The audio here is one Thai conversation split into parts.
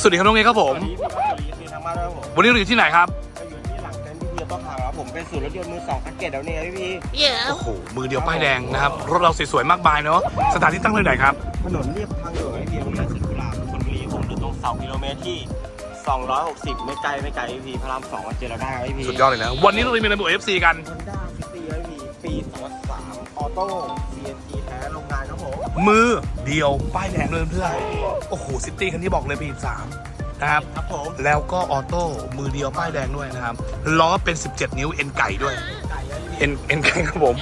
สวัสดีครับน้องเอครับผมสวัสดีพี่ครับสวัสดีพี่ทางบ้านด้วยครับผมวันนี้เราอยู่ที่ไหนครับก็อยู่ที่หลังเต็นท์พี่เพียวต้นทางครับผมเป็นศูนย์รถยนต์มือสองคันเกตเดี๋ยวนี้ครับพี่ โอ้โหมือเดียวป้ายแดงนะครับรถเราสวยๆมากมายเนาะสถานที่ตั้งเลยไหนครับถนนเรียบทางด่วนครับพี่โรงเรียนสุขุลาชลบุรีผมอยู่ตรงเสากิโลเมตรที่ 260 ไม่ไกลไม่ไกลพี่พระรามสองมาเจอเราได้ครับพี่สุดยอดเลยนะวันนี้เราจะมีระบบ FC กัน ฮอนด้าซิตี้ครับพี่ปี2003ออโต้ CNG แท้โรงงานครับผ มมือเดียว ป้ายแดงเลยเพื่อนโอ้โหซิตี้คันที่บอกเลยปีสามนะครับครับผมแล้วก็ออโต้มือเดียวป้ายแดงด้วยนะครับล้อเป็น 17 นิ้วเอ็นไก่ด้วยไก่ครับพี่เอ็นเอ็นไก่ครับผม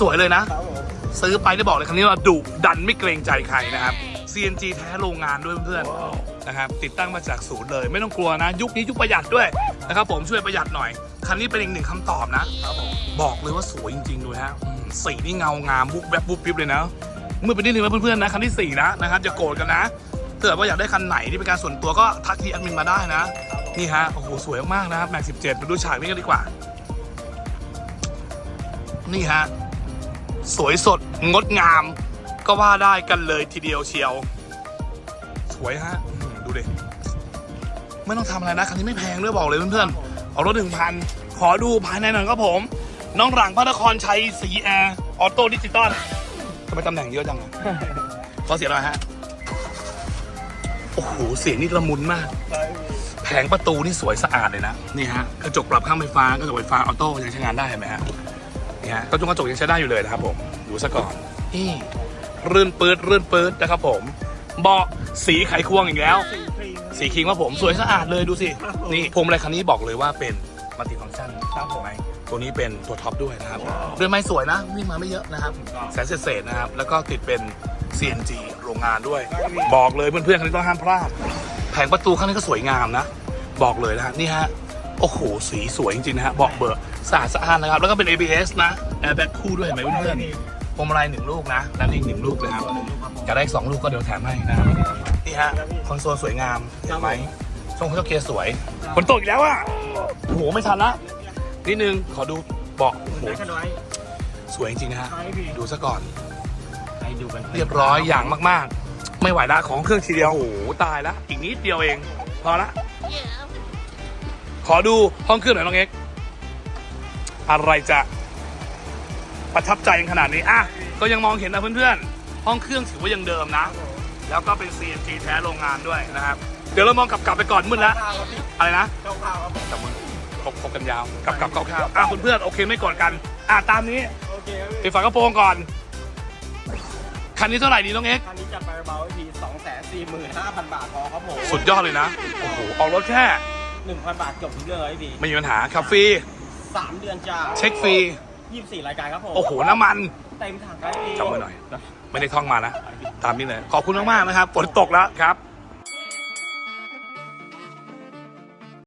สวยๆเลยนะครับผมซื้อไปได้บอกเลยคันนี้เราดุดันไม่เกรงใจใครนะครับ CNG แท้โรงงานด้วยเพื่อนๆนะครับติดตั้งมาจากศูนย์เลย ไม่ต้องกลัวนะ ยุคนี้ยุคประหยัดด้วยนะครับผมช่วยประหยัดหน่อย คันนี้เป็นอีกหนึ่งคำตอบนะครับผมบอกเลยว่าสวยจริงๆดูนะฮะอืมสีนี่เงางามบุบแบบบุบปิ๊บเลยนะเมื่อเป็นนิดนึงนะเพื่อนๆนะคันที่สี่นะนะครับจะโกรธกันนะถ้าเกิดว่าอยากได้คันไหนที่เป็นการส่วนตัวก็ทักทีแอดมินมาได้นะ นี่ฮะโอ้โหสวยมากนะครับแม็กสิบเจ็ดมาดูฉากนี้กันดีกว่า นี่ฮะสวยสดงดงาม ก็ว่าได้กันเลยทีเดียวเชียว สวยฮะดูดิไม่ต้องทำอะไรนะคันนี้ไม่แพงด้วยบอกเลยเพื่อนๆเอารถหนึ่งพันขอดูภายในหน่อยครับผม น้องหลังพระนครชัยสีแอร์ออโต้ดิจิตอล ทำไมตำแหน่งเยอะจังอะ ขอเสียงหน่อยฮะ โอ้โห เสียงนี่ละมุนมากใช่พี่แผงประตูนี่สวยสะอาดเลยนะ นี่ฮะ กระจกปรับข้างไฟฟ้า กระจกไฟฟ้าออโต้ยังใช้งานได้เห็นไหมฮะ นี่ฮะ กระจกกระจกยังใช้ได้อยู่เลยนะครับผม ดูซะก่อน นี่รื่นปืดรื่นปืดนะครับผม เบาะสีไขควงอีกแล้ว สีครีมสีครีมว่าผมสวยสะอาดเลยดูสิ นี่พวงมาลัยคันนี้บอกเลยว่าเป็น มัลติฟังก์ชันครับผมไหมตัวนี้เป็นตัวท็อปด้วยนะครับเรือนไม้สวยนะ วิ่งมาไม่เยอะนะครับแสนเศษๆนะครับ แล้วก็ติดเป็น CNG โรงงานด้วย บอกเลยเพื่อนๆคันนี้ต้องห้ามพลาด แผงประตูข้างนี้ก็สวยงามนะ บอกเลยนะฮะนี่ฮะโอ้โห สีสวยจริงๆนะฮะเบอกเบอร์สะอาดสะอ้านนะครับ แล้วก็เป็น ABS นะ Airbag คู่ด้วยเห็นไหมเพื่อนๆพวงมาลัยหนึ่งลูกนะและนี่อีกหนึ่งลูกนะครับอยากได้อีกสองลูกก็เดี๋ยวแถมให้นะครับนี่ฮะคอนโซลสวยงามเห็นไหมช่องเครื่องเกียร์สวยฝนตกอีกแล้วอะ โอ้โหไม่ทันละนิดนึงขอดูเบอกโอ้โหไหนกันไว้สวยจริงๆนะฮะใช่พี่ดูซะก่อนให้ดูกันเรียบร้อยอย่างมากๆ ไม่ไหวละของเครื่องทีเดียวโอ้โหตายละอีกนิดเดียวเอง พอละขอดูห้องเครื่องหน่อยน้องเอ็กซ์อะไรจะประทับใจขนาดนี้อะก็ยังมองเห็นนะเพื่อนๆ ห้องเครื่องถือว่ายังเดิมนะ แล้วก็เป็น CNC แท้โรงงานด้วยนะครับ เดี๋ยวเรามองกลับๆไปก่อนมืดแล้วข้าวครับพี่อะไรนะข้าวข้าวครับผมจับมือคบคบกันยาวกลับกลับคร่าวๆอะคุณเพื่อนโอเคไม่กดกัน อะตามนี้โอเคครับปิพี่ดฝากระโปรงก่อน คันนี้เท่าไหร่ดีน้องเอ็กซ์คันนี้จัดไปเบาๆพี่สองแสนสี่หมื่นห้าพันบาทพอครับผมสุดยอดเลยนะโอ้โหออกรถแค่หนึ่งพันบาทจบทุกเรื่องเลยพี่ไม่มีปัญหาขับฟรีสามเดือนจ้าเช็คฟรียี่สิบสี่รายการครับผมโอ้โหน้ำมันเต็มถังครับพี่จับมือหน่อย ไม่ได้ท่องมานะตามนี้เลยขอบคุณมากๆนะครับฝนตกแล้วครับ